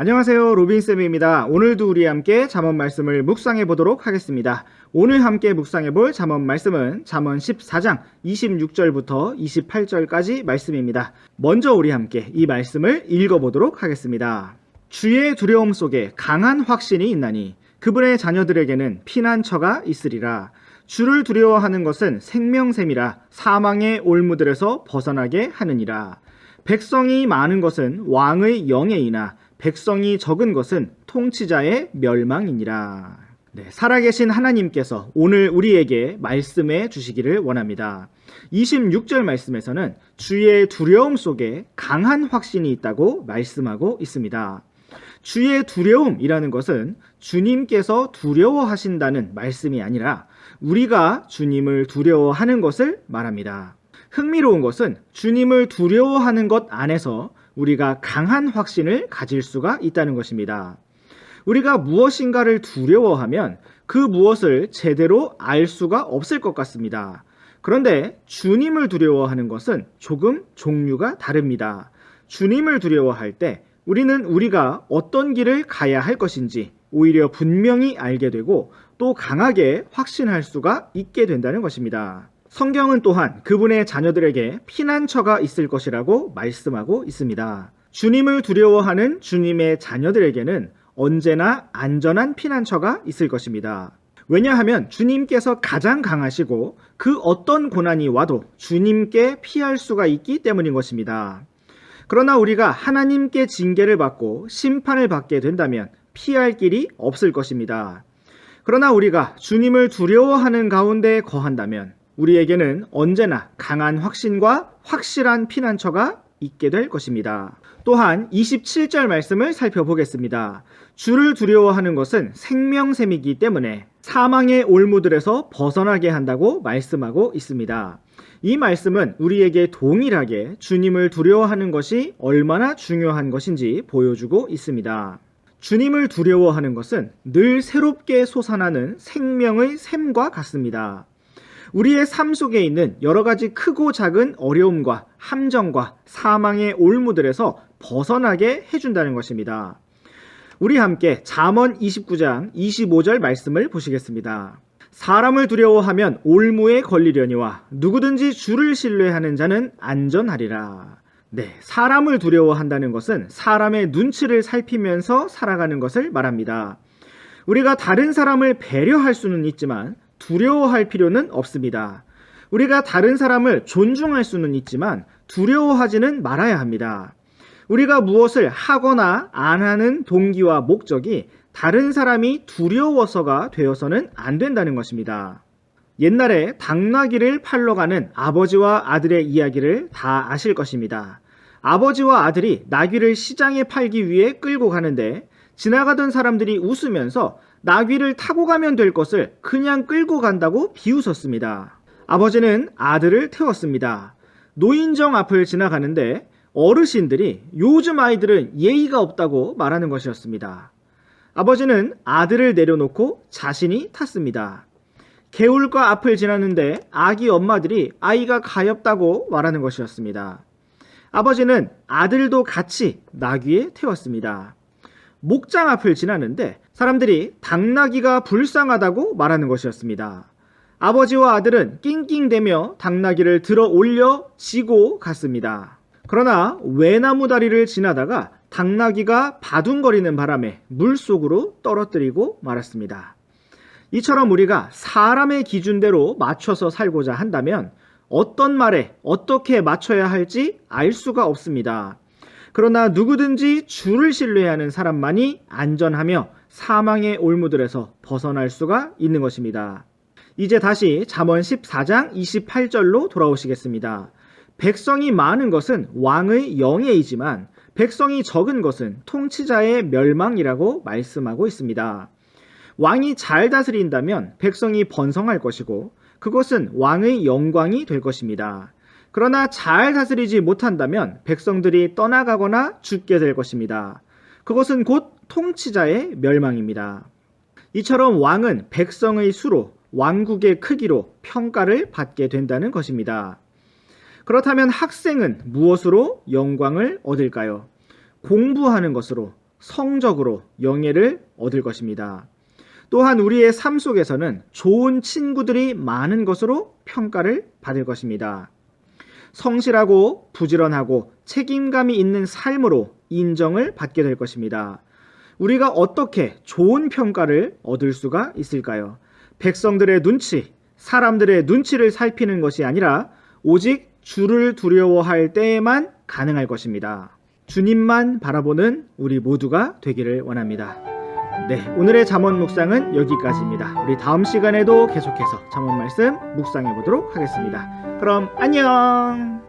안녕하세요. 로빈쌤입니다. 오늘도 우리 함께 잠언 말씀을 묵상해 보도록 하겠습니다. 오늘 함께 묵상해 볼 잠언 말씀은 잠언 14장 26절부터 28절까지 말씀입니다. 먼저 우리 함께 이 말씀을 읽어 보도록 하겠습니다. 주의 두려움 속에 강한 확신이 있나니 그분의 자녀들에게는 피난처가 있으리라. 주를 두려워하는 것은 생명샘이라 사망의 올무들에서 벗어나게 하느니라. 백성이 많은 것은 왕의 영예이나 백성이 적은 것은 통치자의 멸망이니라. 네, 살아계신 하나님께서 오늘 우리에게 말씀해 주시기를 원합니다. 26절 말씀에서는 주의 두려움 속에 강한 확신이 있다고 말씀하고 있습니다. 주의 두려움이라는 것은 주님께서 두려워하신다는 말씀이 아니라 우리가 주님을 두려워하는 것을 말합니다. 흥미로운 것은 주님을 두려워하는 것 안에서 우리가 강한 확신을 가질 수가 있다는 것입니다. 우리가 무엇인가를 두려워하면 그 무엇을 제대로 알 수가 없을 것 같습니다. 그런데 주님을 두려워하는 것은 조금 종류가 다릅니다. 주님을 두려워할 때 우리는 우리가 어떤 길을 가야 할 것인지 오히려 분명히 알게 되고 또 강하게 확신할 수가 있게 된다는 것입니다. 성경은 또한 그분의 자녀들에게 피난처가 있을 것이라고 말씀하고 있습니다. 주님을 두려워하는 주님의 자녀들에게는 언제나 안전한 피난처가 있을 것입니다. 왜냐하면 주님께서 가장 강하시고 그 어떤 고난이 와도 주님께 피할 수가 있기 때문인 것입니다. 그러나 우리가 하나님께 징계를 받고 심판을 받게 된다면 피할 길이 없을 것입니다. 그러나 우리가 주님을 두려워하는 가운데 거한다면 우리에게는 언제나 강한 확신과 확실한 피난처가 있게 될 것입니다. 또한 27절 말씀을 살펴보겠습니다. 주를 두려워하는 것은 생명샘이기 때문에 사망의 올무들에서 벗어나게 한다고 말씀하고 있습니다. 이 말씀은 우리에게 동일하게 주님을 두려워하는 것이 얼마나 중요한 것인지 보여주고 있습니다. 주님을 두려워하는 것은 늘 새롭게 솟아나는 생명의 샘과 같습니다. 우리의 삶 속에 있는 여러 가지 크고 작은 어려움과 함정과 사망의 올무들에서 벗어나게 해준다는 것입니다. 우리 함께 잠언 29장 25절 말씀을 보시겠습니다. 사람을 두려워하면 올무에 걸리려니와 누구든지 주를 신뢰하는 자는 안전하리라. 네, 사람을 두려워한다는 것은 사람의 눈치를 살피면서 살아가는 것을 말합니다. 우리가 다른 사람을 배려할 수는 있지만 두려워할 필요는 없습니다. 우리가 다른 사람을 존중할 수는 있지만 두려워하지는 말아야 합니다. 우리가 무엇을 하거나 안 하는 동기와 목적이 다른 사람이 두려워서가 되어서는 안 된다는 것입니다. 옛날에 당나귀를 팔러 가는 아버지와 아들의 이야기를 다 아실 것입니다. 아버지와 아들이 나귀를 시장에 팔기 위해 끌고 가는데 지나가던 사람들이 웃으면서 나귀를 타고 가면 될 것을 그냥 끌고 간다고 비웃었습니다. 아버지는 아들을 태웠습니다. 노인정 앞을 지나가는데 어르신들이 요즘 아이들은 예의가 없다고 말하는 것이었습니다. 아버지는 아들을 내려놓고 자신이 탔습니다. 개울가 앞을 지나는데 아기 엄마들이 아이가 가엽다고 말하는 것이었습니다. 아버지는 아들도 같이 나귀에 태웠습니다. 목장 앞을 지나는데 사람들이 당나귀가 불쌍하다고 말하는 것이었습니다. 아버지와 아들은 낑낑대며 당나귀를 들어 올려 지고 갔습니다. 그러나 외나무 다리를 지나다가 당나귀가 바둥거리는 바람에 물 속으로 떨어뜨리고 말았습니다. 이처럼 우리가 사람의 기준대로 맞춰서 살고자 한다면 어떤 말에 어떻게 맞춰야 할지 알 수가 없습니다. 그러나 누구든지 주를 신뢰하는 사람만이 안전하며 사망의 올무들에서 벗어날 수가 있는 것입니다. 이제 다시 잠언 14장 28절로 돌아오시겠습니다. 백성이 많은 것은 왕의 영예이지만 백성이 적은 것은 통치자의 멸망이라고 말씀하고 있습니다. 왕이 잘 다스린다면 백성이 번성할 것이고 그것은 왕의 영광이 될 것입니다. 그러나 잘 다스리지 못한다면 백성들이 떠나가거나 죽게 될 것입니다. 그것은 곧 통치자의 멸망입니다. 이처럼 왕은 백성의 수로 왕국의 크기로 평가를 받게 된다는 것입니다. 그렇다면 학생은 무엇으로 영광을 얻을까요? 공부하는 것으로 성적으로 영예를 얻을 것입니다. 또한 우리의 삶 속에서는 좋은 친구들이 많은 것으로 평가를 받을 것입니다. 성실하고 부지런하고 책임감이 있는 삶으로 인정을 받게 될 것입니다. 우리가 어떻게 좋은 평가를 얻을 수가 있을까요? 백성들의 눈치, 사람들의 눈치를 살피는 것이 아니라 오직 주를 두려워할 때에만 가능할 것입니다. 주님만 바라보는 우리 모두가 되기를 원합니다. 네, 오늘의 잠언 묵상은 여기까지입니다. 우리 다음 시간에도 계속해서 잠언 말씀 묵상해 보도록 하겠습니다. 그럼 안녕!